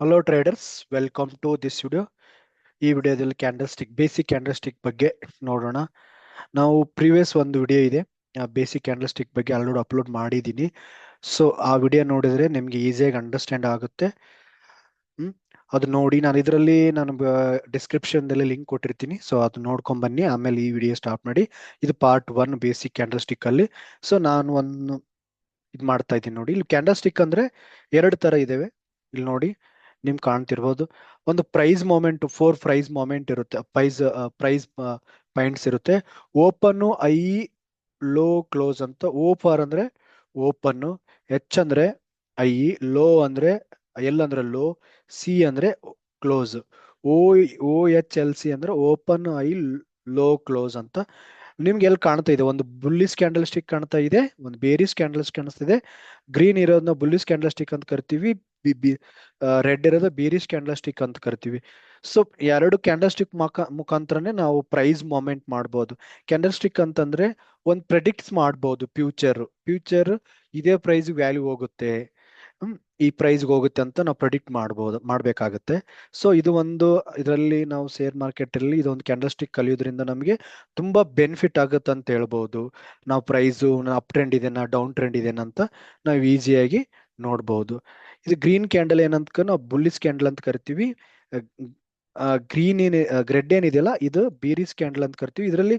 Hello traders welcome to this video ಈ ವಿಡಿಯೋದಲ್ಲಿ candle stick basic candle stick ಬಗ್ಗೆ ನೋಡೋಣ. ನಾವು ಪ್ರೀವಿಯಸ್ ಒಂದು ವಿಡಿಯೋ ಇದೆ. ಬೇಸಿಕ್ ಕ್ಯಾಂಡಲ್ ಸ್ಟಿಕ್ ಬಗ್ಗೆ ಆಲ್ರೆಡಿ ಅಪ್ಲೋಡ್ ಮಾಡಿದ್ದೀನಿ. ಸೊ ಆ ವಿಡಿಯೋ ನೋಡಿದರೆ ನಿಮಗೆ ಈಸಿಯಾಗಿ ಅಂಡರ್ಸ್ಟ್ಯಾಂಡ್ ಆಗುತ್ತೆ. ಅದು ನೋಡಿ ನಾನು ಇದರಲ್ಲಿ ನಾನು ಡಿಸ್ಕ್ರಿಪ್ಷನ್ದಲ್ಲಿ ಲಿಂಕ್ ಕೊಟ್ಟಿರ್ತೀನಿ. ಸೊ ಅದು ನೋಡ್ಕೊಂಡು ಬನ್ನಿ. ಆಮೇಲೆ ಈ ವಿಡಿಯೋ ಸ್ಟಾರ್ಟ್ ಮಾಡಿ. ಇದು ಪಾರ್ಟ್ ಒನ್ ಬೇಸಿಕ್ ಕ್ಯಾಂಡಲ್ ಸ್ಟಿಕ್ಕಲ್ಲಿ ಸೊ ನಾನು ಒಂದು ಇದು ಮಾಡ್ತಾ ಇದ್ದೀನಿ ನೋಡಿ. ಇಲ್ಲಿ ಕ್ಯಾಂಡಲ್ ಸ್ಟಿಕ್ ಅಂದರೆ ಎರಡು ಥರ ಇದಾವೆ. ಇಲ್ಲಿ ನೋಡಿ. ನಿಮ್ ಕಾಣ್ತಿರ್ಬೋದು. ಒಂದು price movement four price movement ಇರುತ್ತೆ. ಪ್ರೈಸ್ ಪ್ರೈಸ್ ಪಾಯಿಂಟ್ಸ್ ಇರುತ್ತೆ. ಓಪನ್ ಐ ಲೋ ಕ್ಲೋಸ್ ಅಂತ. ಓಪರ್ ಅಂದ್ರೆ ಓಪನ್ ಎಚ್ ಅಂದ್ರೆ ಐ ಲೋ ಅಂದ್ರೆ ಎಲ್ ಅಂದ್ರೆ ಲೋ ಸಿ ಅಂದ್ರೆ close O O H L C ಅಂದ್ರೆ ಓಪನ್ ಐ ಲೋ ಕ್ಲೋಸ್ ಅಂತ. ನಿಮ್ಗೆ ಎಲ್ಲಿ ಕಾಣ್ತಾ ಇದೆ? ಒಂದು ಬುಲ್ಲಿಸ್ ಕ್ಯಾಂಡಲ್ ಸ್ಟಿಕ್ ಕಾಣ್ತಾ ಇದೆ, ಒಂದು ಬೇರಿಸ್ ಕ್ಯಾಂಡಲ್ ಕಾಣಿಸ್ತಿದೆ. ಗ್ರೀನ್ ಇರೋದನ್ನ ಬುಲ್ಲಿಸ್ ಕ್ಯಾಂಡಲ್ ಸ್ಟಿಕ್ ಅಂತ ಕರಿತೀವಿ. ರೆಡ್ ಇರೋದು ಬೇರಿಸ್ ಕ್ಯಾಂಡಲ್ ಸ್ಟಿಕ್ ಅಂತ ಕರಿತೀವಿ. ಸೊ ಎರಡು ಕ್ಯಾಂಡಲ್ ಸ್ಟಿಕ್ ಮುಖ ಮುಖಾಂತರನೇ ನಾವು ಪ್ರೈಸ್ ಮೂಮೆಂಟ್ ಮಾಡ್ಬೋದು. ಕ್ಯಾಂಡಲ್ ಸ್ಟಿಕ್ ಅಂತಂದ್ರೆ ಒಂದು ಪ್ರೆಡಿಕ್ಟ್ಸ್ ಮಾಡ್ಬೋದು ಫ್ಯೂಚರ್ ಫ್ಯೂಚರ್ ಇದೇ ಪ್ರೈಸ್ ವ್ಯಾಲ್ಯೂ ಹೋಗುತ್ತೆ. ಈ ಪ್ರೈಸ್ಗೆ ಹೋಗುತ್ತೆ ಅಂತ ನಾವು ಪ್ರೆಡಿಕ್ಟ್ ಮಾಡ್ಬೋದು, ಮಾಡಬೇಕಾಗುತ್ತೆ. ಸೊ ಇದು ಒಂದು, ಇದರಲ್ಲಿ ನಾವು ಶೇರ್ ಮಾರ್ಕೆಟ್ ಅಲ್ಲಿ ಇದೊಂದು ಕ್ಯಾಂಡಲ್ ಸ್ಟಿಕ್ ಕಲಿಯೋದ್ರಿಂದ ನಮಗೆ ತುಂಬಾ ಬೆನಿಫಿಟ್ ಆಗುತ್ತೆ ಅಂತ ಹೇಳ್ಬೋದು. ನಾವು ಪ್ರೈಸು ಅಪ್ ಟ್ರೆಂಡ್ ಇದೆನಾ ಡೌನ್ ಟ್ರೆಂಡ್ ಇದೆನಾ ಅಂತ ನಾವು ಈಸಿಯಾಗಿ ನೋಡ್ಬೋದು. ಇದು ಗ್ರೀನ್ ಕ್ಯಾಂಡಲ್ ಏನಂತ ನಾವು ಬುಲ್ಲಿಸ್ ಕ್ಯಾಂಡಲ್ ಅಂತ ಕರಿತೀವಿ. ಗ್ರೀನ್ ಏನ್ ಗ್ರೆಡ್ ಏನಿದೆಯಲ್ಲ, ಇದು ಬೀರಿಸ್ ಕ್ಯಾಂಡಲ್ ಅಂತ ಕರಿತೀವಿ. ಇದರಲ್ಲಿ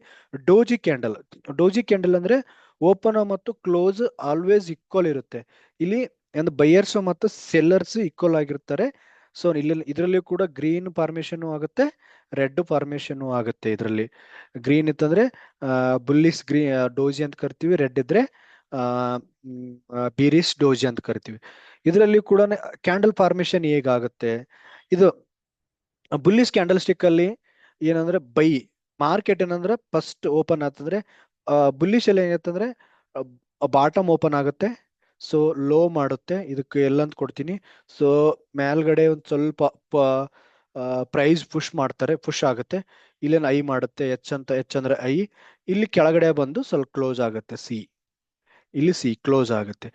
ಡೋಜಿ ಕ್ಯಾಂಡಲ್ ಡೋಜಿ ಕ್ಯಾಂಡಲ್ ಅಂದ್ರೆ ಓಪನ್ ಮತ್ತು ಕ್ಲೋಸ್ ಆಲ್ವೇಸ್ ಈಕ್ವಲ್ ಇರುತ್ತೆ. ಇಲ್ಲಿ ಒಂದು ಬೈಯರ್ಸ್ ಮತ್ತು ಸೆಲ್ಲರ್ಸ್ ಈಕ್ವಲ್ ಆಗಿರ್ತಾರೆ. ಸೊ, ಇಲ್ಲಿ ಇದರಲ್ಲಿ ಕೂಡ ಗ್ರೀನ್ ಫಾರ್ಮೇಶನ್ ಆಗುತ್ತೆ, ರೆಡ್ ಫಾರ್ಮೇಶನ್ ಆಗುತ್ತೆ ಇದರಲ್ಲಿ. ಗ್ರೀನ್ ಇತ್ತಂದ್ರೆ ಬುಲ್ಲಿಸ್ ಗ್ರೀ ಡೋಜಿ ಅಂತ ಕರಿತೀವಿ, ರೆಡ್ ಇದ್ರೆ ಬೀರಿಸ್ ಡೋಜಿ ಅಂತ ಕರಿತೀವಿ. ಇದರಲ್ಲಿ ಕೂಡ ಕ್ಯಾಂಡಲ್ ಫಾರ್ಮೇಶನ್ ಹೇಗಾಗುತ್ತೆ? ಇದು ಬುಲ್ಲಿಸ್ ಕ್ಯಾಂಡಲ್ ಸ್ಟಿಕ್ ಅಲ್ಲಿ ಏನಂದ್ರೆ ಬೈ, ಮಾರ್ಕೆಟ್ ಏನಂದ್ರೆ ಫಸ್ಟ್ ಓಪನ್ ಆಗ್ತಂದ್ರೆ ಬುಲ್ಲಿಶ್ ಅಲ್ಲಿ ಏನಂತಂದ್ರೆ ಬಾಟಮ್ ಓಪನ್ ಆಗುತ್ತೆ. ಸೊ, ಲೋ ಮಾಡುತ್ತೆ. ಇದಕ್ಕೆ ಎಲ್ಲಂತ ಕೊಡ್ತೀನಿ. ಸೊ, ಮೇಲ್ಗಡೆ ಒಂದು ಸ್ವಲ್ಪ ಪ್ರೈಸ್ ಪುಷ್ ಮಾಡ್ತಾರೆ. ಪುಷ್ ಆಗುತ್ತೆ. ಇಲ್ಲೇನು ಐ ಮಾಡುತ್ತೆ. ಎಚ್ ಅಂತ, ಎಚ್ ಅಂದ್ರೆ ಐ. ಇಲ್ಲಿ ಕೆಳಗಡೆ ಬಂದು ಸ್ವಲ್ಪ ಕ್ಲೋಸ್ ಆಗುತ್ತೆ ಸಿ. ಇಲ್ಲಿ ಸಿ ಕ್ಲೋಸ್ ಆಗುತ್ತೆ.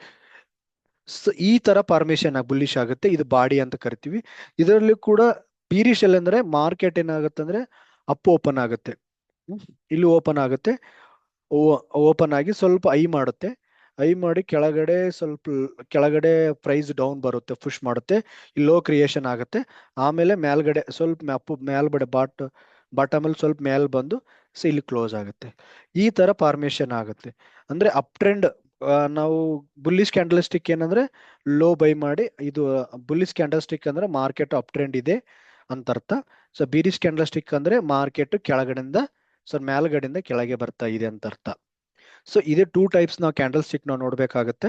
ಸೊ, ಈ ತರ ಫಾರ್ಮೇಶನ್ ಬುಲ್ಲಿಶ್ ಆಗುತ್ತೆ. ಇದು ಬಾಡಿ ಅಂತ ಕರಿತೀವಿ. ಇದರಲ್ಲಿ ಕೂಡ ಬೀರಿಶ್ ಅಲ್ಲಿ ಅಂದ್ರೆ ಮಾರ್ಕೆಟ್ ಏನಾಗುತ್ತೆ ಅಂದ್ರೆ ಅಪ್ ಓಪನ್ ಆಗುತ್ತೆ. ಇಲ್ಲಿ ಓಪನ್ ಆಗುತ್ತೆ. ಓಪನ್ ಆಗಿ ಸ್ವಲ್ಪ ಐ ಮಾಡುತ್ತೆ. ಐ ಮಾಡಿ ಕೆಳಗಡೆ ಸ್ವಲ್ಪ ಕೆಳಗಡೆ ಪ್ರೈಸ್ ಡೌನ್ ಬರುತ್ತೆ ಪುಷ್ ಮಾಡುತ್ತೆ. ಲೋ ಕ್ರಿಯೇಷನ್ ಆಗುತ್ತೆ. ಆಮೇಲೆ ಮೇಲ್ಗಡೆ ಸ್ವಲ್ಪ ಅಪ್ಪು ಮೇಲ್ಗಡೆ ಬಾಟ್ ಬಾಟಮ್ ಅಲ್ಲಿ ಸ್ವಲ್ಪ ಮೇಲ್ ಬಂದು ಸೊ, ಇಲ್ಲಿ ಕ್ಲೋಸ್ ಆಗುತ್ತೆ. ಈ ತರ ಫಾರ್ಮೇಶನ್ ಆಗುತ್ತೆ. ಅಂದ್ರೆ ಅಪ್ ಟ್ರೆಂಡ್ ನಾವು ಬುಲ್ಲಿಶ್ ಕ್ಯಾಂಡಲ್ ಸ್ಟಿಕ್ ಏನಂದ್ರೆ ಲೋ ಬೈ ಮಾಡಿ, ಇದು ಬುಲ್ಲಿಶ್ ಕ್ಯಾಂಡಲ್ ಸ್ಟಿಕ್ ಅಂದ್ರೆ ಮಾರ್ಕೆಟ್ ಅಪ್ ಟ್ರೆಂಡ್ ಇದೆ ಅಂತ ಅರ್ಥ. ಸೊ ಬೀರಿಸ್ ಕ್ಯಾಂಡಲ್ ಸ್ಟಿಕ್ ಅಂದ್ರೆ ಮಾರ್ಕೆಟ್ ಕೆಳಗಡೆಯಿಂದ ಸೊ ಮೇಲ್ಗಡೆಯಿಂದ ಕೆಳಗೆ ಬರ್ತಾ ಇದೆ ಅಂತ ಅರ್ಥ. ಸೊ ಇದೇ ಟೂ ಟೈಪ್ಸ್ ನಾವು ಕ್ಯಾಂಡಲ್ ಸ್ಟಿಕ್ ನಾವು ನೋಡ್ಬೇಕಾಗತ್ತೆ.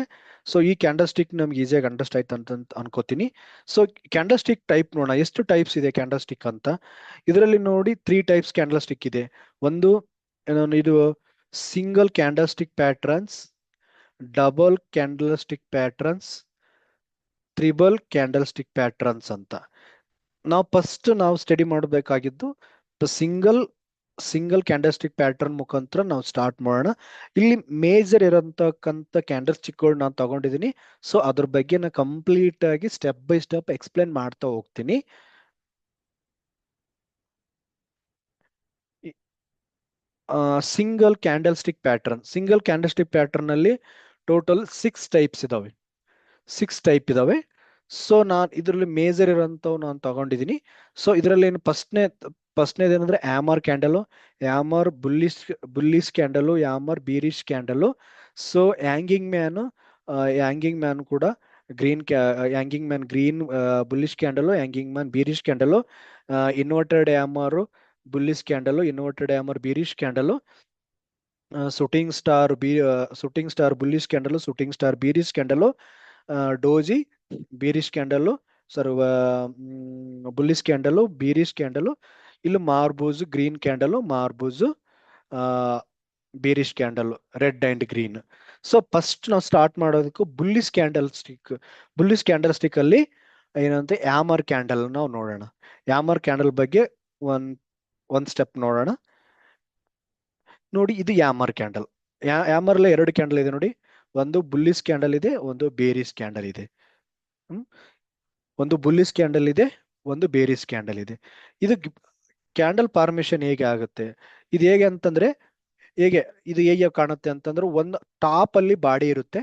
ಸೊ ಈ ಕ್ಯಾಂಡಲ್ ಸ್ಟಿಕ್ ನಮ್ಗೆ ಈಸಿಯಾಗಿ ಅಂಡರ್ಸ್ಟ್ ಆಯ್ತು ಅಂತ ಅನ್ಕೋತೀನಿ. ಸೊ ಕ್ಯಾಂಡಲ್ ಸ್ಟಿಕ್ ಟೈಪ್ ನೋಡೋಣ. ಎಷ್ಟು ಟೈಪ್ಸ್ ಇದೆ ಕ್ಯಾಂಡಲ್ ಸ್ಟಿಕ್ ಅಂತ? ಇದರಲ್ಲಿ ನೋಡಿ ತ್ರೀ ಟೈಪ್ಸ್ ಕ್ಯಾಂಡಲ್ ಸ್ಟಿಕ್ ಇದೆ. ಒಂದು ಇದು single candle stick patterns double candle stick patterns triple candle stick patterns ಅಂತ. ನಾವು ಫಸ್ಟ್ ನಾವು study ಮಾಡಬೇಕಾಗಿದ್ದು single single candle stick pattern ಮುಖಾಂತರ ನಾವು ಸ್ಟಾರ್ಟ್ ಮಾಡೋಣ. ಇಲ್ಲಿ ಮೇಜರ್ ಇರೋಂತಕ್ಕಂಥ ಕ್ಯಾಂಡಲ್ ಸ್ಟಿಕ್ಗಳು ನಾನು ತಗೊಂಡಿದ್ದೀನಿ ಸೊ ಅದ್ರ ಬಗ್ಗೆ ನಾನು ಕಂಪ್ಲೀಟ್ ಆಗಿ ಸ್ಟೆಪ್ ಬೈ ಸ್ಟೆಪ್ ಎಕ್ಸ್ಪ್ಲೇನ್ ಮಾಡ್ತಾ ಹೋಗ್ತೀನಿ. Single candle stick pattern single candle stick pattern ಅಲ್ಲಿ ಟೋಟಲ್ ಸಿಕ್ಸ್ ಟೈಪ್ಸ್ ಇದಾವೆ. ಸಿಕ್ಸ್ ಟೈಪ್ ಇದಾವೆ. ಸೊ ನಾನು ಇದರಲ್ಲಿ ಮೇಜರ್ ಇರೋಂಥವು ನಾನು ತಗೊಂಡಿದ್ದೀನಿ ಸೊ ಇದರಲ್ಲಿ ಏನು ಫಸ್ಟ್ನೇ ಫಸ್ಟ್ನೇದು ಏನಂದ್ರೆ hammer candle hammer bullish bullish candle hammer bearish candle so hanging man hanging man ಕೂಡ ಗ್ರೀನ್ ಕ್ಯಾ hanging man green bullish candle hanging man bearish candle inverted hammer bullish candle inverted hammer bearish candle shooting star B shooting star bullish candle shooting star bearish candle doji bearish candle sir bullish candle bearish candle ಇಲ್ಲಿ marubozu green candle marubozu bearish candle red and green so first ನಾವು start ಮಾಡೋದಕ್ಕೂ bullish candle stick bullish candle stick ಅಲ್ಲಿ ಏನಂತೆ ಯಾಮರ್ candle ನಾವು ನೋಡೋಣ ಯಾಮರ್ candle ಬಗ್ಗೆ ಒಂದ್ ಒಂದ್ ಸ್ಟೆಪ್ ನೋಡೋಣ. ನೋಡಿ, ಇದು ಯಾಮರ್ ಕ್ಯಾಂಡಲ್ ಯಾಮರ್ ಎರಡು ಕ್ಯಾಂಡಲ್ ಇದೆ ನೋಡಿ. ಒಂದು ಬುಲ್ಲಿಸ್ ಕ್ಯಾಂಡಲ್ ಇದೆ, ಒಂದು ಬೇರಿಸ್ ಕ್ಯಾಂಡಲ್ ಇದೆ. ಒಂದು ಬುಲ್ಲಿಸ್ ಕ್ಯಾಂಡಲ್ ಇದೆ, ಒಂದು ಬೇರಿಸ್ ಕ್ಯಾಂಡಲ್ ಇದೆ. ಇದು ಕ್ಯಾಂಡಲ್ ಫಾರ್ಮೇಶನ್ ಹೇಗೆ ಆಗುತ್ತೆ? ಇದು ಹೇಗೆ ಅಂತಂದ್ರೆ, ಹೇಗೆ, ಇದು ಹೇಗೆ ಕಾಣುತ್ತೆ ಅಂತಂದ್ರೆ, ಒಂದು ಟಾಪ್ ಅಲ್ಲಿ ಬಾಡಿ ಇರುತ್ತೆ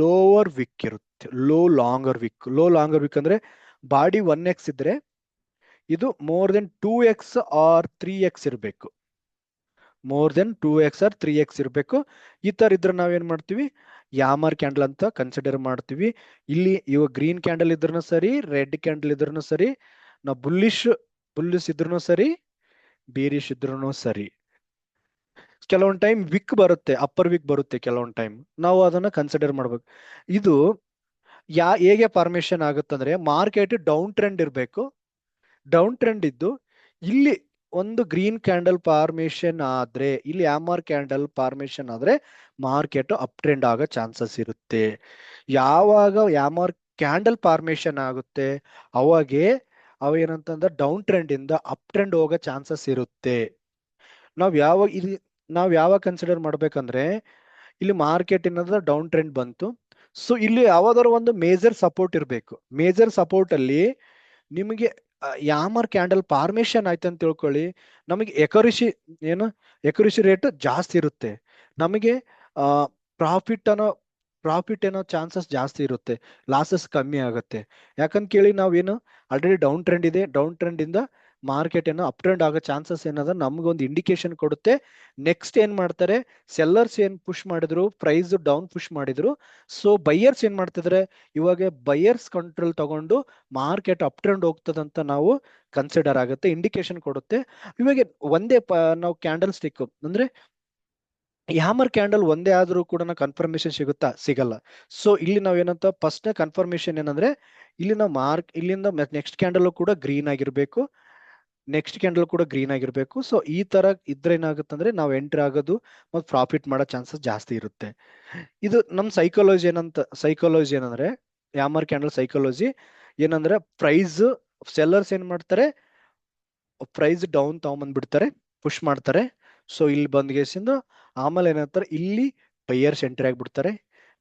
ಲೋವರ್ ವಿಕ್ ಇರುತ್ತೆ low longer wick low longer wick ಅಂದ್ರೆ ಬಾಡಿ ಒನ್ ಎಕ್ಸ್ ಇದ್ರೆ ಇದು more than two X or three X ಇರಬೇಕು. More than two X or three X ಇರಬೇಕು. ಈ ಥರ ಇದ್ರೆ ನಾವೇನು ಮಾಡ್ತೀವಿ? ಯಾಮರ್ ಕ್ಯಾಂಡಲ್ ಅಂತ ಕನ್ಸಿಡರ್ ಮಾಡ್ತೀವಿ. ಇಲ್ಲಿ ಇವಾಗ ಗ್ರೀನ್ ಕ್ಯಾಂಡಲ್ ಇದ್ರೂ ಸರಿ ರೆಡ್ ಕ್ಯಾಂಡಲ್ ಇದ್ರೂ ಸರಿ, ನಾವು ಬುಲ್ಲಿಶ್ ಬುಲ್ಲಿಶ್ ಇದ್ರೂ ಸರಿ ಬೇರಿಶ್ ಇದ್ರೂ ಸರಿ. ಕೆಲವೊಂದು ಟೈಮ್ ವಿಕ್ ಬರುತ್ತೆ ಅಪ್ಪರ್ ವಿಕ್ ಬರುತ್ತೆ ಕೆಲವೊಂದು ಟೈಮ್ ನಾವು ಅದನ್ನ ಕನ್ಸಿಡರ್ ಮಾಡ್ಬೇಕು. ಇದು ಯಾ, ಹೇಗೆ ಫಾರ್ಮೇಶನ್ ಆಗುತ್ತಂದ್ರೆ ಮಾರ್ಕೆಟ್ ಡೌನ್ ಟ್ರೆಂಡ್ ಇರಬೇಕು. ಡೌನ್ ಟ್ರೆಂಡ್ ಇದ್ದು, ಇಲ್ಲಿ ಒಂದು ಗ್ರೀನ್ ಕ್ಯಾಂಡಲ್ ಫಾರ್ಮೇಶನ್ ಆದ್ರೆ, ಇಲ್ಲಿ ಆಮರ್ ಕ್ಯಾಂಡಲ್ ಫಾರ್ಮೇಶನ್ ಆದ್ರೆ ಮಾರ್ಕೆಟ್ ಅಪ್ ಟ್ರೆಂಡ್ ಆಗೋ ಚಾನ್ಸಸ್ ಇರುತ್ತೆ. ಯಾವಾಗ ಯಾಮರ್ ಕ್ಯಾಂಡಲ್ ಫಾರ್ಮೇಶನ್ ಆಗುತ್ತೆ, ಅವಾಗೆ ಅವ ಏನಂತಂದ್ರೆ ಡೌನ್ ಟ್ರೆಂಡ್ ಇಂದ ಅಪ್ ಟ್ರೆಂಡ್ ಹೋಗೋ ಚಾನ್ಸಸ್ ಇರುತ್ತೆ. ನಾವ್ ಯಾವಾಗ ಇಲ್ಲಿ ನಾವ್ ಯಾವಾಗ ಕನ್ಸಿಡರ್ ಮಾಡ್ಬೇಕಂದ್ರೆ, ಇಲ್ಲಿ ಮಾರ್ಕೆಟ್ ಏನಂದ್ರೆ ಡೌನ್ ಟ್ರೆಂಡ್ ಬಂತು. ಸೊ ಇಲ್ಲಿ ಯಾವ್ದಾದ್ರು ಒಂದು ಮೇಜರ್ ಸಪೋರ್ಟ್ ಇರಬೇಕು. ಮೇಜರ್ ಸಪೋರ್ಟ್ ಅಲ್ಲಿ ನಿಮಗೆ ಯಾಮರ್ ಕ್ಯಾಂಡಲ್ ಫಾರ್ಮೇಶನ್ ಆಯ್ತು ಅಂತ ತಿಳ್ಕೊಳ್ಳಿ. ನಮಗೆ ಎಕರಿಸಿ ಏನು ಎಕರಿಸಿ ರೇಟ್ ಜಾಸ್ತಿ ಇರುತ್ತೆ. ನಮಗೆ ಪ್ರಾಫಿಟ್ ಅನ್ನೋ, ಪ್ರಾಫಿಟ್ ಏನೋ ಚಾನ್ಸಸ್ ಜಾಸ್ತಿ ಇರುತ್ತೆ. ಲಾಸಸ್ ಕಮ್ಮಿ ಆಗುತ್ತೆ. ಯಾಕಂತ ಕೇಳಿ ನಾವೇನು ಆಲ್ರೆಡಿ ಡೌನ್ ಟ್ರೆಂಡ್ ಇದೆ. ಡೌನ್ ಟ್ರೆಂಡ್ ಇಂದ ಮಾರ್ಕೆಟ್ ಏನೋ ಅಪ್ ಟ್ರೆಂಡ್ ಆಗೋ ಚಾನ್ಸಸ್ ಏನದ ನಮ್ಗೊಂದು ಇಂಡಿಕೇಶನ್ ಕೊಡುತ್ತೆ. ನೆಕ್ಸ್ಟ್ ಏನ್ ಮಾಡ್ತಾರೆ? ಸೆಲ್ಲರ್ಸ್ ಏನ್ ಪುಷ್ ಮಾಡಿದ್ರು? ಪ್ರೈಸ್ ಡೌನ್ ಪುಷ್ ಮಾಡಿದ್ರು. ಸೊ ಬೈಯರ್ಸ್ ಏನ್ ಮಾಡ್ತಿದ್ರೆ? ಇವಾಗ ಬೈಯರ್ಸ್ ಕಂಟ್ರೋಲ್ ತಗೊಂಡು ಮಾರ್ಕೆಟ್ ಅಪ್ ಟ್ರೆಂಡ್ ಹೋಗ್ತದಂತ ನಾವು ಕನ್ಸಿಡರ್ ಆಗುತ್ತೆ ಇಂಡಿಕೇಶನ್ ಕೊಡುತ್ತೆ. ಇವಾಗ ಒಂದೇ ನಾವು ಕ್ಯಾಂಡಲ್ ಸ್ಟಿಕ್ ಅಂದ್ರೆ ಹ್ಯಾಮರ್ ಕ್ಯಾಂಡಲ್ ಒಂದೇ ಆದ್ರೂ ಕೂಡ ಕನ್ಫರ್ಮೇಶನ್ ಸಿಗುತ್ತಾ? ಸಿಗಲ್ಲ. ಸೊ ಇಲ್ಲಿ ನಾವ್ ಏನಂತ ಫಸ್ಟ್ ಕನ್ಫರ್ಮೇಶನ್ ಏನಂದ್ರೆ ಇಲ್ಲಿ ನಾವು ಮಾರ್ಕ್ ಇಲ್ಲಿಂದ ನೆಕ್ಸ್ಟ್ ಕ್ಯಾಂಡಲ್ ಕೂಡ ಗ್ರೀನ್ ಆಗಿರ್ಬೇಕು. ನೆಕ್ಸ್ಟ್ ಕ್ಯಾಂಡಲ್ ಕೂಡ ಗ್ರೀನ್ ಆಗಿರ್ಬೇಕು. ಸೊ ಈ ತರ ಇದ್ರೆ ಏನಾಗುತ್ತಂದ್ರೆ ನಾವು ಎಂಟ್ರಿ ಆಗೋದು ಮತ್ತು ಪ್ರಾಫಿಟ್ ಮಾಡೋ ಚಾನ್ಸಸ್ ಜಾಸ್ತಿ ಇರುತ್ತೆ. ಇದು ನಮ್ಮ ಸೈಕಾಲಜಿ ಏನಂತ ಸೈಕಾಲಜಿ ಏನಂದ್ರೆ ಯಾಮರ್ ಕ್ಯಾಂಡಲ್ ಸೈಕಾಲಜಿ ಏನಂದ್ರೆ ಪ್ರೈಸ್ ಸೆಲ್ಲರ್ಸ್ ಏನ್ ಮಾಡ್ತಾರೆ ಪ್ರೈಸ್ ಡೌನ್ ತಗೊಂಬಂದ್ಬಿಡ್ತಾರೆ ಪುಷ್ ಮಾಡ್ತಾರೆ. ಸೊ ಇಲ್ಲಿ ಬಂದ್ ಕೇಸಿಂದ ಆಮೇಲೆ ಏನಂತಾರೆ ಇಲ್ಲಿ ಬೈಯರ್ಸ್ ಎಂಟ್ರಿ ಆಗ್ಬಿಡ್ತಾರೆ.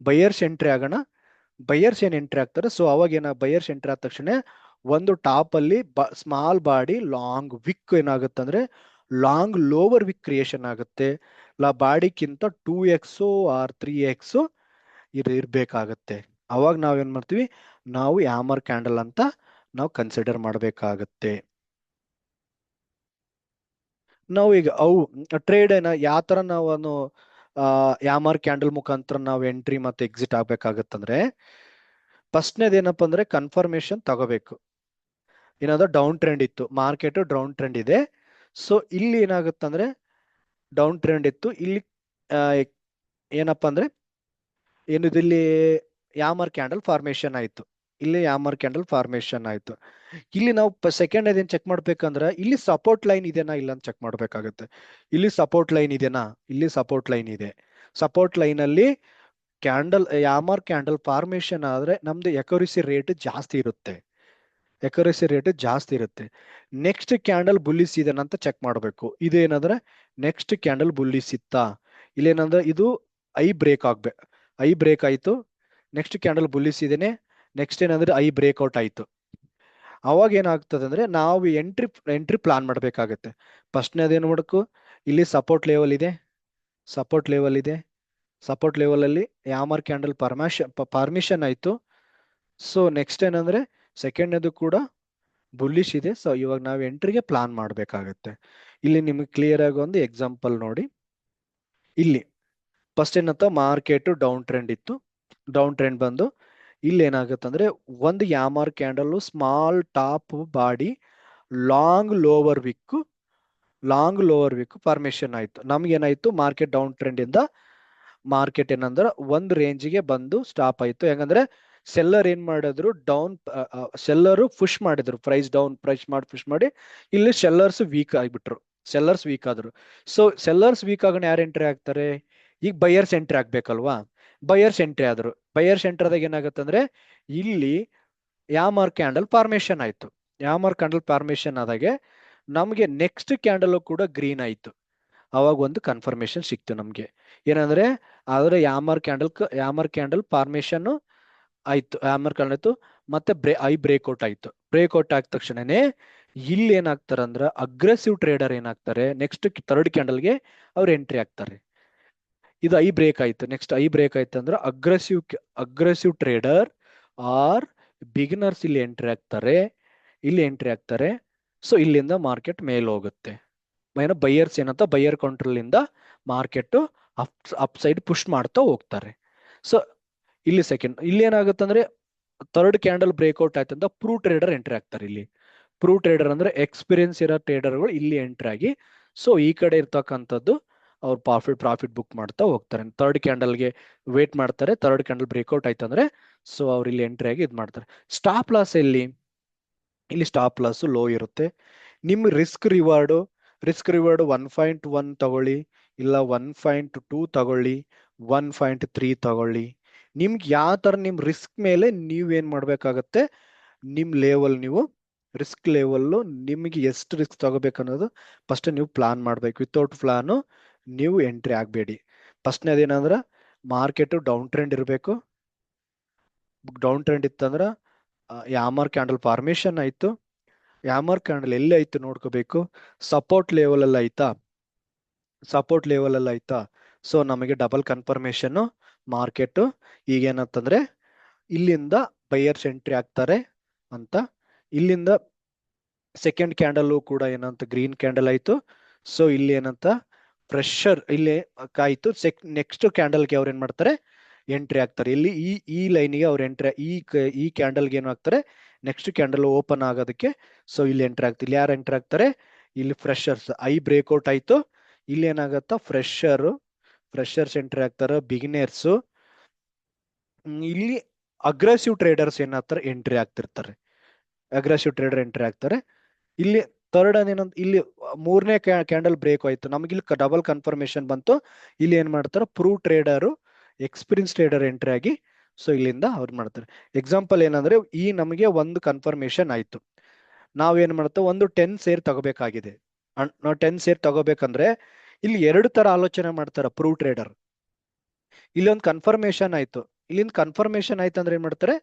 ಬೈಯರ್ಸ್ ಎಂಟ್ರಿ ಆಗೋಣ ಬೈಯರ್ಸ್ ಏನ್ ಎಂಟ್ರಿ ಆಗ್ತಾರೆ? ಸೊ ಅವಾಗ ಏನ ಬೈಯರ್ಸ್ ಎಂಟ್ರಿ ಆದ ತಕ್ಷಣ ಒಂದು ಟಾಪ್ ಅಲ್ಲಿ ಸ್ಮಾಲ್ ಬಾಡಿ, ಲಾಂಗ್ ವಿಕ್ ಏನಾಗುತ್ತೆ ಅಂದ್ರೆ ಲಾಂಗ್ ಲೋವರ್ ವಿಕ್ ಕ್ರಿಯೇಷನ್ ಆಗುತ್ತೆ. ಲಾ, ಬಾಡಿಗಿಂತ two X or three X ಇದು ಇರ್ಬೇಕಾಗತ್ತೆ. ಅವಾಗ ಏನ್ ಮಾಡ್ತೀವಿ? ನಾವು ಯಾಮರ್ ಕ್ಯಾಂಡಲ್ ಅಂತ ನಾವು ಕನ್ಸಿಡರ್ ಮಾಡ್ಬೇಕಾಗತ್ತೆ. ನಾವು ಈಗ ಅವು, ಟ್ರೇಡ್ ಏನ ಯಾವ ತರ ನಾವು ಯಾಮರ್ ಕ್ಯಾಂಡಲ್ ಮುಖಾಂತರ ನಾವು ಎಂಟ್ರಿ ಮತ್ತೆ ಎಕ್ಸಿಟ್ ಆಗ್ಬೇಕಾಗತ್ತಂದ್ರೆ, ಫಸ್ಟ್ನೇದು ಏನಪ್ಪಾ ಅಂದ್ರೆ ಕನ್ಫರ್ಮೇಶನ್ ತಗೋಬೇಕು. ಏನಾದ್ರು ಡೌನ್ ಟ್ರೆಂಡ್ ಇತ್ತು ಮಾರ್ಕೆಟ್ ಡೌನ್ ಟ್ರೆಂಡ್ ಇದೆ. ಸೊ ಇಲ್ಲಿ ಏನಾಗುತ್ತೆ ಅಂದ್ರೆ ಡೌನ್ ಟ್ರೆಂಡ್ ಇತ್ತು. ಇಲ್ಲಿ ಏನಪ್ಪಾ ಅಂದ್ರೆ ಏನಿದು ಇಲ್ಲಿ ಯಾಮರ್ ಕ್ಯಾಂಡಲ್ ಫಾರ್ಮೇಶನ್ ಆಯ್ತು. ಇಲ್ಲಿ ಯಾಮರ್ ಕ್ಯಾಂಡಲ್ ಫಾರ್ಮೇಶನ್ ಆಯ್ತು. ಇಲ್ಲಿ ನಾವು ಸೆಕೆಂಡ್ ಏನ್ ಚೆಕ್ ಮಾಡ್ಬೇಕಂದ್ರೆ, ಇಲ್ಲಿ ಸಪೋರ್ಟ್ ಲೈನ್ ಇದೆನಾ ಇಲ್ಲ ಅಂತ ಚೆಕ್ ಮಾಡ್ಬೇಕಾಗುತ್ತೆ. ಇಲ್ಲಿ ಸಪೋರ್ಟ್ ಲೈನ್ ಇದೆನಾ? ಇಲ್ಲಿ ಸಪೋರ್ಟ್ ಲೈನ್ ಇದೆ. ಸಪೋರ್ಟ್ ಲೈನ್ ಅಲ್ಲಿ ಕ್ಯಾಂಡಲ್ ಯಾಮರ್ ಕ್ಯಾಂಡಲ್ ಫಾರ್ಮೇಶನ್ ಆದ್ರೆ ನಮ್ದು ಎಕರಿಸಿ ರೇಟ್ ಜಾಸ್ತಿ ಇರುತ್ತೆ. ಎಕರೆಸಿ ರೇಟ್ ಜಾಸ್ತಿ ಇರುತ್ತೆ. ನೆಕ್ಸ್ಟ್ ಕ್ಯಾಂಡಲ್ ಬುಲ್ಲಿಸ್ ಅಂತ ಚೆಕ್ ಮಾಡಬೇಕು. ಇದೇನಂದ್ರೆ ನೆಕ್ಸ್ಟ್ ಕ್ಯಾಂಡಲ್ ಬುಲ್ಲಿಸ್ ಇತ್ತಾ ಇಲ್ಲೇನಂದ್ರೆ ಇದು ಐ ಬ್ರೇಕ್ ಆಗ್ಬೇಕು ಐ ಬ್ರೇಕ್ ಆಯ್ತು. ನೆಕ್ಸ್ಟ್ ಕ್ಯಾಂಡಲ್ ಬುಲ್ಲಿಸ್ ಇದೇನೆ ನೆಕ್ಸ್ಟ್ ಏನಂದ್ರೆ ಐ ಬ್ರೇಕ್ಔಟ್ ಆಯ್ತು. ಅವಾಗ ಏನಾಗ್ತದೆ ಅಂದ್ರೆ ನಾವು ಎಂಟ್ರಿ ಎಂಟ್ರಿ ಪ್ಲಾನ್ ಮಾಡಬೇಕಾಗತ್ತೆ. ಫಸ್ಟ್ನೇದು ಏನ್ ಮಾಡಬೇಕು? ಇಲ್ಲಿ ಸಪೋರ್ಟ್ ಲೆವೆಲ್ ಇದೆ. ಸಪೋರ್ಟ್ ಲೆವೆಲ್ ಇದೆ. ಸಪೋರ್ಟ್ ಲೆವೆಲಲ್ಲಿ ಯಾಮರ್ ಕ್ಯಾಂಡಲ್ ಪರ್ಮಿಷನ್ ಆಯ್ತು. ಸೊ ನೆಕ್ಸ್ಟ್ ಏನಂದ್ರೆ ಸೆಕೆಂಡ್ನೇದು ಕೂಡ ಬುಲ್ಲಿಶ್ ಇದೆ. ಸೊ ಇವಾಗ ನಾವು ಎಂಟ್ರಿಗೆ ಪ್ಲಾನ್ ಮಾಡಬೇಕಾಗತ್ತೆ. ಇಲ್ಲಿ ನಿಮಗೆ ಕ್ಲಿಯರ್ ಆಗಿ ಒಂದು ಎಕ್ಸಾಂಪಲ್ ನೋಡಿ. ಇಲ್ಲಿ ಫಸ್ಟ್ ಏನಂತ ಮಾರ್ಕೆಟ್ ಡೌನ್ ಟ್ರೆಂಡ್ ಇತ್ತು. ಡೌನ್ ಟ್ರೆಂಡ್ ಬಂದು ಇಲ್ಲಿ ಏನಾಗುತ್ತೆ ಅಂದ್ರೆ ಒಂದು hammer candle small top body long lower wick long lower wick formation ಆಯ್ತು. ನಮ್ಗೆ ಏನಾಯ್ತು? ಮಾರ್ಕೆಟ್ ಡೌನ್ ಟ್ರೆಂಡ್ ಇಂದ ಮಾರ್ಕೆಟ್ ಏನಂದ್ರೆ ಒಂದು ರೇಂಜಿಗೆ ಬಂದು ಸ್ಟಾಪ್ ಆಯ್ತು. ಯಾಕಂದ್ರೆ ಸೆಲ್ಲರ್ ಏನ್ ಮಾಡಿದ್ರು? ಡೌನ್ ಸೆಲ್ಲರ್ ಪುಷ್ ಮಾಡಿದ್ರು. ಪ್ರೈಸ್ ಡೌನ್ ಪ್ರೈಸ್ ಮಾಡಿ ಪುಷ್ ಮಾಡಿ. ಇಲ್ಲಿ ಸೆಲ್ಲರ್ಸ್ ವೀಕ್ ಆಗಿಬಿಟ್ರು. ಸೆಲ್ಲರ್ಸ್ ವೀಕ್ ಆದ್ರು. ಸೊ ಸೆಲ್ಲರ್ಸ್ ವೀಕ್ ಆಗೋಣ ಯಾರು ಎಂಟ್ರಿ ಆಗ್ತಾರೆ ಈಗ ಬೈಯರ್ಸ್ ಎಂಟ್ರಿ ಆಗ್ಬೇಕಲ್ವಾ ಬೈಯರ್ಸ್ ಎಂಟ್ರಿ ಆದ್ರು. ಬೈಯರ್ಸ್ ಎಂಟ್ರಿ ಆದಾಗ ಏನಾಗುತ್ತೆ ಅಂದ್ರೆ, ಇಲ್ಲಿ ಯಾಮರ್ ಕ್ಯಾಂಡಲ್ ಫಾರ್ಮೇಶನ್ ಆಯ್ತು. ಯಾಮರ್ ಕ್ಯಾಂಡಲ್ ಫಾರ್ಮೇಶನ್ ಆದಾಗೆ ನಮಗೆ ನೆಕ್ಸ್ಟ್ ಕ್ಯಾಂಡಲ್ ಕೂಡ ಗ್ರೀನ್ ಆಯ್ತು. ಅವಾಗ ಒಂದು ಕನ್ಫರ್ಮೇಶನ್ ಸಿಕ್ತು ನಮಗೆ. ಏನಂದ್ರೆ, ಆದ್ರೆ hammer candle hammer candle formation ಆಯ್ತು ಹ್ಯಾಮರ್ ಕ್ಯಾಂಡಲ್ ಆಯ್ತು ಮತ್ತೆ ಬ್ರೇ, ಐ ಬ್ರೇಕ್ಔಟ್ ಆಯ್ತು. ಬ್ರೇಕ್ಔಟ್ ಆದ ತಕ್ಷಣನೇ ಇಲ್ಲಿ ಏನಾಗ್ತಾರೆ ಅಂದ್ರೆ ಅಗ್ರೆಸಿವ್ ಟ್ರೇಡರ್ ಏನಾಗ್ತಾರೆ ನೆಕ್ಸ್ಟ್ ಥರ್ಡ್ ಕ್ಯಾಂಡಲ್ಗೆ ಅವ್ರು ಎಂಟ್ರಿ ಆಗ್ತಾರೆ ಇದು ಐ ಬ್ರೇಕ್ ಆಯ್ತು. ನೆಕ್ಸ್ಟ್ ಐ ಬ್ರೇಕ್ ಆಯ್ತು ಅಂದ್ರೆ aggressive aggressive trader or beginners ಇಲ್ಲಿ ಎಂಟ್ರಿ ಆಗ್ತಾರೆ ಇಲ್ಲಿ ಎಂಟ್ರಿ ಆಗ್ತಾರೆ ಸೊ ಇಲ್ಲಿಂದ ಮಾರ್ಕೆಟ್ ಮೇಲೆ ಹೋಗುತ್ತೆ ಏನೋ ಬೈಯರ್ಸ್ ಏನಂತ ಬೈಯರ್ ಕೌಂಟ್ರಲ್ ಇಂದ market up up side push ಮಾಡ್ತಾ ಹೋಗ್ತಾರೆ. ಸೊ ಇಲ್ಲಿ ಸೆಕೆಂಡ್ ಇಲ್ಲಿ ಏನಾಗುತ್ತೆ ಅಂದ್ರೆ ಥರ್ಡ್ ಕ್ಯಾಂಡಲ್ ಬ್ರೇಕ್ಔಟ್ ಆಯ್ತು ಅಂತ ಪ್ರೂ ಟ್ರೇಡರ್ ಎಂಟ್ರಿ ಆಗ್ತಾರೆ ಇಲ್ಲಿ. ಪ್ರೂ ಟ್ರೇಡರ್ ಅಂದ್ರೆ ಎಕ್ಸ್ಪೀರಿಯನ್ಸ್ ಇರೋ ಟ್ರೇಡರ್ಗಳು ಇಲ್ಲಿ ಎಂಟ್ರಿ ಆಗಿ ಸೊ ಈ ಕಡೆ ಇರ್ತಕ್ಕಂಥದ್ದು ಅವ್ರು ಪ್ರಾಫಿಟ್ ಪ್ರಾಫಿಟ್ ಬುಕ್ ಮಾಡ್ತಾ ಹೋಗ್ತಾರೆ. ಥರ್ಡ್ ಕ್ಯಾಂಡಲ್ಗೆ ವೇಟ್ ಮಾಡ್ತಾರೆ. ಥರ್ಡ್ ಕ್ಯಾಂಡಲ್ ಬ್ರೇಕ್ಔಟ್ ಆಯ್ತು ಅಂದ್ರೆ ಸೊ ಅವ್ರು ಇಲ್ಲಿ ಎಂಟ್ರಿ ಆಗಿ ಇದು ಮಾಡ್ತಾರೆ. ಸ್ಟಾಪ್ ಲಾಸ್ ಎಲ್ಲಿ? ಇಲ್ಲಿ ಸ್ಟಾಪ್ ಲಾಸ್ ಲೋ ಇರುತ್ತೆ. ನಿಮ್ಮ risk reward risk reward one point one ತಗೊಳ್ಳಿ, ಇಲ್ಲ ಒನ್ ಪಾಯಿಂಟ್ ಟೂ ತಗೊಳ್ಳಿ ಒನ್ ಪಾಯಿಂಟ್ ತ್ರೀ ತಗೊಳ್ಳಿ. ನಿಮ್ಗೆ ಯಾವ ಥರ ನಿಮ್ಮ ರಿಸ್ಕ್ ಮೇಲೆ ನೀವೇನು ಮಾಡಬೇಕಾಗತ್ತೆ? ನಿಮ್ಮ ಲೆವೆಲ್ ನೀವು ರಿಸ್ಕ್ ಲೆವೆಲ್ಲು ನಿಮಗೆ ಎಷ್ಟು ರಿಸ್ಕ್ ತಗೋಬೇಕು ಅನ್ನೋದು ಫಸ್ಟ್ ನೀವು ಪ್ಲಾನ್ ಮಾಡಬೇಕು. ವಿತೌಟ್ ಪ್ಲಾನು ನೀವು ಎಂಟ್ರಿ ಆಗಬೇಡಿ. ಫಸ್ಟ್ನೇದೇನಂದ್ರೆ ಮಾರ್ಕೆಟು ಡೌನ್ ಟ್ರೆಂಡ್ ಇರಬೇಕು. ಡೌನ್ ಟ್ರೆಂಡ್ ಇತ್ತಂದ್ರೆ ಯಾಮರ್ ಕ್ಯಾಂಡಲ್ ಫಾರ್ಮೇಶನ್ ಆಯಿತು. ಯಾಮರ್ ಕ್ಯಾಂಡಲ್ ಎಲ್ಲಿ ಆಯ್ತು ನೋಡ್ಕೋಬೇಕು? ಸಪೋರ್ಟ್ ಲೆವೆಲಲ್ಲಿ ಆಯ್ತಾ? ಸಪೋರ್ಟ್ ಲೆವೆಲ್ ಅಲ್ಲಿ ಆಯ್ತಾ? ಸೊ ನಮಗೆ ಡಬಲ್ ಕನ್ಫರ್ಮೇಶನ್ ಮಾರ್ಕೆಟ್ ಈಗೇನಂತಂದ್ರೆ ಇಲ್ಲಿಂದ ಬೈಯರ್ಸ್ ಎಂಟ್ರಿ ಆಗ್ತಾರೆ ಅಂತ. ಇಲ್ಲಿಂದ ಸೆಕೆಂಡ್ ಕ್ಯಾಂಡಲ್ ಕೂಡ ಏನಂತ ಗ್ರೀನ್ ಕ್ಯಾಂಡಲ್ ಆಯ್ತು. ಸೊ ಇಲ್ಲಿ ಏನಂತ ಪ್ರೆಷರ್ ಇಲ್ಲಿ ಕಾಯ್ತು. ಸೆಕ್ ನೆಕ್ಸ್ಟ್ ಕ್ಯಾಂಡಲ್ಗೆ ಅವ್ರು ಏನ್ ಮಾಡ್ತಾರೆ? ಎಂಟ್ರಿ ಆಗ್ತಾರೆ. ಇಲ್ಲಿ ಈ ಈ ಲೈನಿಗೆ ಅವ್ರು ಎಂಟ್ರಿ ಈ ಈ ಕ್ಯಾಂಡಲ್ಗೆ ಏನು ಆಗ್ತಾರೆ? ನೆಕ್ಸ್ಟ್ ಕ್ಯಾಂಡಲ್ ಓಪನ್ ಆಗೋದಕ್ಕೆ ಸೊ ಇಲ್ಲಿ ಎಂಟ್ರಿ ಆಗ್ತಾರೆ ಇಲ್ಲಿ ಯಾರು ಎಂಟ್ರಿ ಆಗ್ತಾರೆ? ಇಲ್ಲಿ ಫ್ರೆಶರ್ಸ್ ಐ ಬ್ರೇಕ್ಔಟ್ ಆಯ್ತು. ಇಲ್ಲಿ ಏನಾಗತ್ತ? ಫ್ರೆಶರ್ ಫ್ರೆಶರ್ಸ್ ಎಂಟ್ರಿ ಆಗ್ತಾರೆ ಬಿಗಿನರ್ಸ್ ಇಲ್ಲಿ ಅಗ್ರೆಸಿವ್ ಟ್ರೇಡರ್ಸ್ ಏನಾಗ್ತಾರೆ ಎಂಟ್ರಿ ಆಗ್ತಿರ್ತಾರೆ. ಅಗ್ರೆಸಿವ್ ಟ್ರೇಡರ್ ಎಂಟ್ರಿ ಆಗ್ತಾರೆ. ಇಲ್ಲಿ ಥರ್ಡ್ ಏನಂತ ಇಲ್ಲಿ ಮೂರನೇ ಕ್ಯಾಂಡಲ್ ಬ್ರೇಕ್ ಆಯ್ತು ನಮಗೆ ಇಲ್ಲಿ ಡಬಲ್ ಕನ್ಫರ್ಮೇಶನ್ ಬಂತು. ಇಲ್ಲಿ ಏನ್ ಮಾಡ್ತಾರೆ pro trader experience trader entry ಆಗಿ ಸೊ ಇಲ್ಲಿಂದ ಅವ್ರು ಮಾಡ್ತಾರೆ. ಎಕ್ಸಾಂಪಲ್ ಏನಂದ್ರೆ, ಈ ನಮಗೆ ಒಂದು ಕನ್ಫರ್ಮೇಶನ್ ಆಯ್ತು. ನಾವೇನ್ ಮಾಡ್ತೇವೆ ಒಂದು ಟೆನ್ ಸೇರ್ ತಗೋಬೇಕಾಗಿದೆ. ನಾವು ಟೆನ್ ಸೇರ್ ತಗೋಬೇಕಂದ್ರೆ ಇಲ್ಲಿ ಎರಡು ತರ ಆಲೋಚನೆ ಮಾಡ್ತಾರೆ ಪ್ರೂವ್ ಟ್ರೇಡರ್ ಇಲ್ಲಿ ಒಂದು ಕನ್ಫರ್ಮೇಶನ್ ಆಯ್ತು. ಇಲ್ಲಿಂದ ಕನ್ಫರ್ಮೇಶನ್ ಆಯ್ತು ಅಂದ್ರೆ ಏನ್ ಮಾಡ್ತಾರೆ?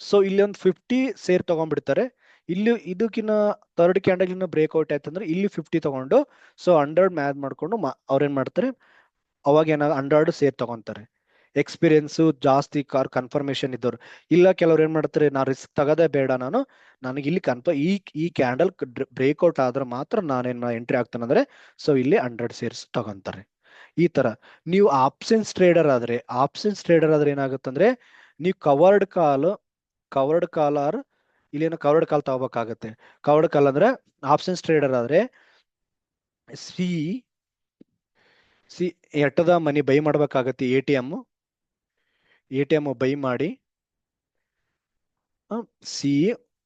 ಸೊ ಇಲ್ಲಿ ಒಂದು ಫಿಫ್ಟಿ ಸೇರ್ ತಗೊಂಡ್ಬಿಡ್ತಾರೆ. ಇಲ್ಲಿ ಇದಕ್ಕಿನ್ನ ಥರ್ಡ್ ಕ್ಯಾಂಡಲ್ ಇನ್ನ ಬ್ರೇಕ್ಔಟ್ ಆಯ್ತಂದ್ರೆ ಇಲ್ಲಿ ಫಿಫ್ಟಿ ತಗೊಂಡು ಸೊ ಹಂಡ್ರೆಡ್ ಮ್ಯಾಚ್ ಮಾಡ್ಕೊಂಡು ಅವ್ರೇನ್ ಮಾಡ್ತಾರೆ? ಅವಾಗ ಏನಾಗ ಹಂಡ್ರೆಡ್ ಸೇರ್ ತಗೊಂತಾರೆ. ಎಕ್ಸ್ಪೀರಿಯನ್ಸ್ ಜಾಸ್ತಿ ಕಾರ್ ಕನ್ಫರ್ಮೇಶನ್ ಇದ್ದವ್ರು. ಇಲ್ಲ ಕೆಲವ್ರು ಏನು ಮಾಡ್ತಾರೆ, ನಾ ರಿಸ್ಕ್ ತಗೋದೇ ಬೇಡ ನಾನು. ನನಗೆ ಇಲ್ಲಿ ಕನ್ಫರ್ ಈ ಈ ಕ್ಯಾಂಡಲ್ ಬ್ರೇಕ್ಔಟ್ ಆದ್ರೆ ಮಾತ್ರ ನಾನೇನು ಎಂಟ್ರಿ ಆಗ್ತಾನೆ ಅಂದ್ರೆ ಸೊ ಇಲ್ಲಿ ಹಂಡ್ರೆಡ್ ಸೇರ್ಸ್ ತಗೊಂತಾರೆ. ಈ ತರ. ನೀವು ಆಪ್ಷನ್ಸ್ ಟ್ರೇಡರ್ ಆದ್ರೆ ಆಪ್ಷನ್ಸ್ ಟ್ರೇಡರ್ ಆದ್ರೆ ಏನಾಗುತ್ತಂದ್ರೆ, ನೀವು covered call covered call or, ಇಲ್ಲೇನೋ ಕವರ್ಡ್ ಕಾಲ್ ತಗೋಬೇಕಾಗತ್ತೆ. ಕವರ್ಡ್ ಕಾಲ್ ಅಂದ್ರೆ ಆಪ್ಷನ್ಸ್ ಟ್ರೇಡರ್ ಆದ್ರೆ C C at the money buy ಮಾಡ್ಬೇಕಾಗತ್ತೆ A T M A T M buy ಮಾಡಿ ಸಿ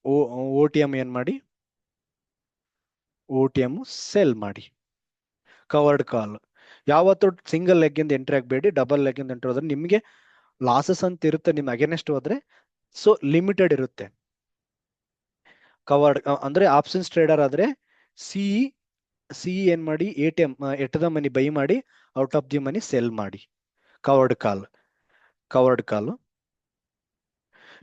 ಓ ಟಿ ಎಂ ಏನ್ ಮಾಡಿ, ಓ ಟಿ ಎಂ ಸೆಲ್ ಮಾಡಿ. Covered call. ಯಾವತ್ತೂ ಸಿಂಗಲ್ ಲೆಗ್ ಇಂದ ಎಂಟ್ರಿ ಆಗಬೇಡಿ, ಡಬಲ್ ಲೆಗ್ ಇಂದ ಎಂಟ್ರಿ ಹೋದ್ರೆ ನಿಮಗೆ ಲಾಸಸ್ ಅಂತ ಇರುತ್ತೆ ನಿಮ್ ಅಗೇನೆಸ್ಟ್ ಹೋದ್ರೆ ಸೊ ಲಿಮಿಟೆಡ್ ಇರುತ್ತೆ. ಕವರ್ಡ್ ಅಂದ್ರೆ ಆಪ್ಷನ್ಸ್ ಟ್ರೇಡರ್ ಆದ್ರೆ ಸಿ ಸಿ ಏನ್ ಮಾಡಿ, A T M the money buy ಮಾಡಿ, out of the money sell ಮಾಡಿ. Covered call. Covered call.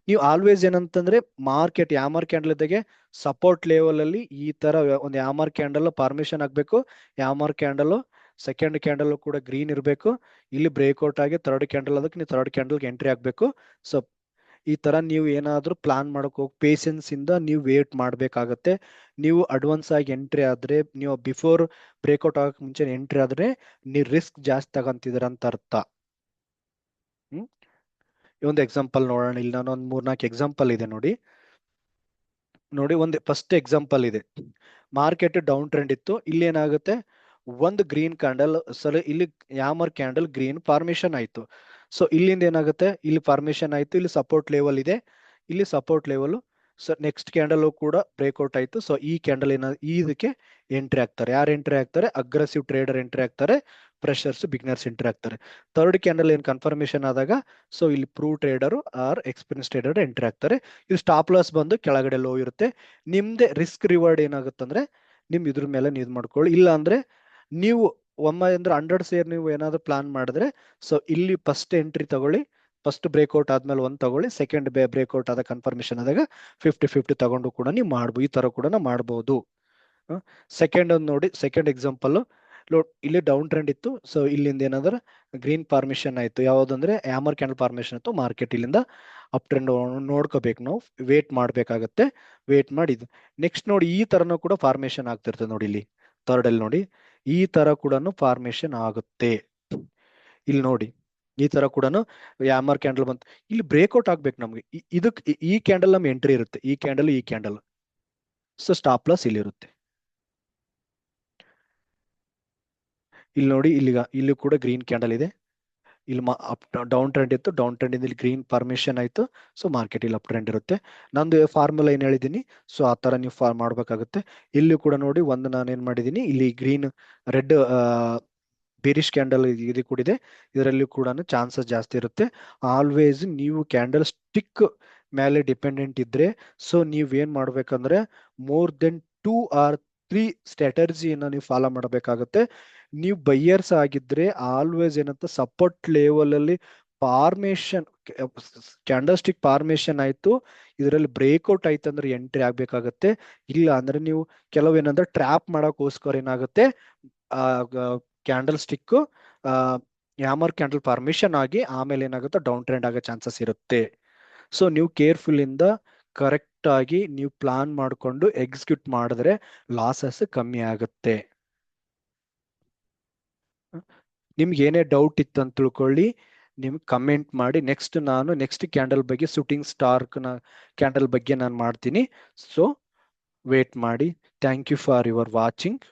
ನೀವು ಆಲ್ವೇಸ್ ಏನಂತಂದ್ರೆ ಮಾರ್ಕೆಟ್ ಯಾಮರ್ ಕ್ಯಾಂಡಲ್ ಇದ್ದಾಗೆ ಸಪೋರ್ಟ್ ಲೆವೆಲ್ ಅಲ್ಲಿ ಈ ತರ ಒಂದು ಯಾಮರ್ ಕ್ಯಾಂಡಲ್ ಪರ್ಮಿಷನ್ ಆಗ್ಬೇಕು ಯಾಮರ್ ಕ್ಯಾಂಡಲ್ ಸೆಕೆಂಡ್ ಕ್ಯಾಂಡಲ್ ಕೂಡ ಗ್ರೀನ್ ಇರಬೇಕು. ಇಲ್ಲಿ ಬ್ರೇಕ್ಔಟ್ ಆಗಿ ಥರ್ಡ್ ಕ್ಯಾಂಡಲ್ ಅದಕ್ಕೆ ನೀವು ಥರ್ಡ್ ಕ್ಯಾಂಡಲ್ಗೆ ಎಂಟ್ರಿ ಆಗಬೇಕು ಸೊ ಈ ತರ ನೀವು ಏನಾದ್ರೂ ಪ್ಲಾನ್ ಮಾಡಕ್ ಹೋಗಿ ಪೇಷನ್ಸ್ ಇಂದ ನೀವು ವೇಟ್ ಮಾಡ್ಬೇಕಾಗತ್ತೆ. ನೀವು ಅಡ್ವಾನ್ಸ್ ಆಗಿ ಎಂಟ್ರಿ ಆದ್ರೆ, ನೀವು ಬಿಫೋರ್ ಬ್ರೇಕ್ಔಟ್ ಆಗಕ್ ಮುಂಚೆ ಎಂಟ್ರಿ ಆದ್ರೆ, ನೀವು ರಿಸ್ಕ್ ಜಾಸ್ತಿ ತಗೊಂತಿದ್ದೀರ ಅಂತ ಅರ್ಥ. ಹ್ಮ್? ಈ ಎಕ್ಸಾಂಪಲ್ ನೋಡೋಣ. ಇಲ್ಲಿ ನಾನು ಒಂದು ಮೂರ್ನಾಲ್ಕು ಎಕ್ಸಾಂಪಲ್ ಇದೆ ನೋಡಿ. ನೋಡಿ, ಒಂದು ಫಸ್ಟ್ ಎಕ್ಸಾಂಪಲ್ ಇದೆ. ಮಾರ್ಕೆಟ್ ಡೌನ್ ಟ್ರೆಂಡ್ ಇತ್ತು. ಇಲ್ಲಿ ಏನಾಗುತ್ತೆ? ಒಂದು ಗ್ರೀನ್ ಕ್ಯಾಂಡಲ್ ಸರಿ ಇಲ್ಲಿ ಯಾಮರ್ ಕ್ಯಾಂಡಲ್ ಗ್ರೀನ್ ಫಾರ್ಮೇಶನ್ ಆಯ್ತು. ಸೊ ಇಲ್ಲಿಂದ ಏನಾಗುತ್ತೆ? ಇಲ್ಲಿ ಫಾರ್ಮೇಶನ್ ಆಯ್ತು. ಇಲ್ಲಿ ಸಪೋರ್ಟ್ ಲೆವೆಲ್ ಇದೆ. ಇಲ್ಲಿ support level so next candle ಕೂಡ ಬ್ರೇಕ್ಔಟ್ ಆಯ್ತು. ಸೊ ಈ ಕ್ಯಾಂಡಲ್ ಏನ ಇದಕ್ಕೆ ಎಂಟ್ರಿ ಆಗ್ತಾರೆ ಯಾರು ಎಂಟ್ರಿ ಆಗ್ತಾರೆ ಅಗ್ರೆಸಿವ್ ಟ್ರೇಡರ್ ಎಂಟ್ರಿ ಆಗ್ತಾರೆ ಪ್ರೆಷರ್ಸ್ ಬಿಗ್ನರ್ಸ್ ಎಂಟ್ರಿ ಆಗ್ತಾರೆ ಥರ್ಡ್ ಕ್ಯಾಂಡಲ್ ಏನು ಕನ್ಫರ್ಮೇಶನ್ ಆದಾಗ ಸೊ ಇಲ್ಲಿ pro trader or experience trader entry ಆಗ್ತಾರೆ ಇದು ಸ್ಟಾಪ್ ಲಾಸ್ ಬಂದು ಕೆಳಗಡೆ ಲೋ ಇರುತ್ತೆ. ನಿಮ್ದೇ ರಿಸ್ಕ್ ರಿವಾರ್ಡ್ ಏನಾಗುತ್ತಂದ್ರೆ, ನಿಮ್ ಇದ್ರ ಮೇಲೆ ನೀವು ಮಾಡ್ಕೊಳ್ಳಿ. ಇಲ್ಲ ಅಂದ್ರೆ, ನೀವು ಒಮ್ಮೆ ಅಂದ್ರೆ ಹಂಡ್ರೆಡ್ ಸೇರ್ ನೀವು ಏನಾದ್ರು ಪ್ಲಾನ್ ಮಾಡಿದ್ರೆ ಸೊ ಇಲ್ಲಿ ಫಸ್ಟ್ ಎಂಟ್ರಿ ತಗೊಳ್ಳಿ. ಫಸ್ಟ್ ಬ್ರೇಕ್ಔಟ್ ಆದ್ಮೇಲೆ ಒಂದ್ ತಗೊಳ್ಳಿ. ಸೆಕೆಂಡ್ ಬ್ರೇಕ್ಔಟ್ ಆದ ಕನ್ಫರ್ಮೇಶನ್ ಆದಾಗ ಫಿಫ್ಟಿ ಫಿಫ್ಟಿ ತಗೊಂಡು ಕೂಡ ನೀವು ಮಾಡ್ಬೋದು ಈ ತರ ಕೂಡ ಮಾಡ್ಬೋದು. ಸೆಕೆಂಡ್ ಒಂದು ನೋಡಿ ಸೆಕೆಂಡ್ ಎಕ್ಸಾಂಪಲ್ ಇಲ್ಲಿ ಡೌನ್ ಟ್ರೆಂಡ್ ಇತ್ತು. ಸೊ ಇಲ್ಲಿಂದ ಏನಾದ್ರೆ ಗ್ರೀನ್ ಫಾರ್ಮೇಶನ್ ಆಯ್ತು. ಯಾವ್ದಂದ್ರೆ ಆಮರ್ ಕ್ಯಾಂಡಲ್ ಫಾರ್ಮೇಶನ್ ಇತ್ತು. ಮಾರ್ಕೆಟ್ ಇಲ್ಲಿಂದ ಅಪ್ ಟ್ರೆಂಡ್ ನೋಡ್ಕೋಬೇಕು ನಾವು. ವೇಟ್ ಮಾಡ್ಬೇಕಾಗತ್ತೆ. ವೇಟ್ ಮಾಡಿದ್ ನೆಕ್ಸ್ಟ್ ನೋಡಿ, ಈ ತರನು ಕೂಡ ಫಾರ್ಮೇಶನ್ ಆಗ್ತಿರ್ತದೆ ನೋಡಿ ಇಲ್ಲಿ. ಥರ್ಡ್ ಅಲ್ಲಿ ನೋಡಿ. ಈ ತರ ಕೂಡ ಫಾರ್ಮೇಶನ್ ಆಗುತ್ತೆ. ಇಲ್ಲಿ ನೋಡಿ. ಈ ತರ ಕೂಡ ಯಾಮರ್ ಕ್ಯಾಂಡಲ್ ಬಂತು. ಇಲ್ಲಿ ಬ್ರೇಕ್ಔಟ್ ಆಗ್ಬೇಕು ನಮ್ಗೆ. ಇದಕ್ಕೆ ಇದಕ್ ಈ- ಕ್ಯಾಂಡಲ್ ನಮ್ ಎಂಟ್ರಿ ಇರುತ್ತೆ. ಈ ಕ್ಯಾಂಡಲ್ ಈ ಕ್ಯಾಂಡಲ್ ಸೊ ಸ್ಟಾಪ್ ಲಾಸ್ ಇಲ್ಲಿ ಇರುತ್ತೆ ಇಲ್ಲಿ ನೋಡಿ, ಇಲ್ಲಿಗ, ಇಲ್ಲಿ ಕೂಡ ಗ್ರೀನ್ ಕ್ಯಾಂಡಲ್ ಇದೆ. ಇಲ್ಲಿ ಅಪ್ ಡೌನ್ ಟ್ರೆಂಡ್ ಇತ್ತು. ಡೌನ್ ಟ್ರೆಂಡ್ ಇಲ್ಲಿ ಗ್ರೀನ್ ಪರ್ಮಿಷನ್ ಆಯ್ತು. ಸೊ ಮಾರ್ಕೆಟ್ ಇಲ್ಲಿ ಅಪ್ ಟ್ರೆಂಡ್ ಇರುತ್ತೆ. ನಂದು ಫಾರ್ಮುಲಾ ಏನು ಹೇಳಿದ್ದೀನಿ ಸೊ ಆ ತರ ನೀವು ಫಾರ್ ಮಾಡಬೇಕಾಗುತ್ತೆ. ಇಲ್ಲಿ ಕೂಡ ನೋಡಿ, ಒಂದು ನಾನು ಏನು ಮಾಡಿದೀನಿ? ಇಲ್ಲಿ ಗ್ರೀನ್ ರೆಡ್ ಬೇರಿಶ್ ಕ್ಯಾಂಡಲ್ ಇದು ಕೂಡ ಇದೆ. ಇದರಲ್ಲಿ ಕೂಡ ಚಾನ್ಸಸ್ ಜಾಸ್ತಿ ಇರುತ್ತೆ. ಆಲ್ವೇಸ್ ನೀವು ಕ್ಯಾಂಡಲ್ ಸ್ಟಿಕ್ ಮೇಲೆ ಡಿಪೆಂಡೆಂಟ್ ಇದ್ರೆ ಸೊ ನೀವ್ ಏನ್ ಮಾಡ್ಬೇಕಂದ್ರೆ more than two or three ಸ್ಟ್ರಾಟಜಿಯನ್ನ ನೀವು ಫಾಲೋ ಮಾಡಬೇಕಾಗುತ್ತೆ. ನೀವು ಬೈಯರ್ಸ್ ಆಗಿದ್ರೆ ಆಲ್ವೇಸ್ ಏನಂತ ಸಪೋರ್ಟ್ ಲೆವೆಲ್ ಅಲ್ಲಿ ಫಾರ್ಮೇಶನ್ ಕ್ಯಾಂಡಲ್ ಸ್ಟಿಕ್ ಫಾರ್ಮೇಶನ್ ಆಯ್ತು. ಇದರಲ್ಲಿ ಬ್ರೇಕ್ಔಟ್ ಆಯ್ತು ಅಂದ್ರೆ ಎಂಟ್ರಿ ಆಗ್ಬೇಕಾಗತ್ತೆ. ಇಲ್ಲ ಅಂದ್ರೆ ನೀವು ಕೆಲವೇನಂದ್ರೆ ಟ್ರ್ಯಾಪ್ ಮಾಡೋಕೋಸ್ಕರ ಏನಾಗುತ್ತೆ? Candle stick hammer candle formation ಆಗಿ ಆಮೇಲೆ ಏನಾಗುತ್ತೆ? ಡೌನ್ ಟ್ರೆಂಡ್ ಆಗೋ ಚಾನ್ಸಸ್ ಇರುತ್ತೆ. ಸೊ ನೀವು ಕೇರ್ಫುಲ್ ಇಂದ ಕರೆಕ್ಟ್ ಆಗಿ ನೀವು ಪ್ಲಾನ್ ಮಾಡಿಕೊಂಡು ಎಕ್ಸಿಕ್ಯೂಟ್ ಮಾಡಿದ್ರೆ ಲಾಸಸ್ ಕಮ್ಮಿ ಆಗುತ್ತೆ. ನಿಮ್ಗೆ ಏನೇ ಡೌಟ್ ಇತ್ತು ಅಂತ ತಿಳ್ಕೊಳ್ಳಿ. ನಿಮ್ಗೆ ಕಮೆಂಟ್ ಮಾಡಿ ನೆಕ್ಸ್ಟ್ ನಾನು ನೆಕ್ಸ್ಟ್ ಕ್ಯಾಂಡಲ್ ಬಗ್ಗೆ ಶೂಟಿಂಗ್ ಸ್ಟಾರ್ಕ್ನ ಕ್ಯಾಂಡಲ್ ಬಗ್ಗೆ ನಾನು ಮಾಡ್ತೀನಿ. ಸೊ ವೇಟ್ ಮಾಡಿ. Thank you for your watching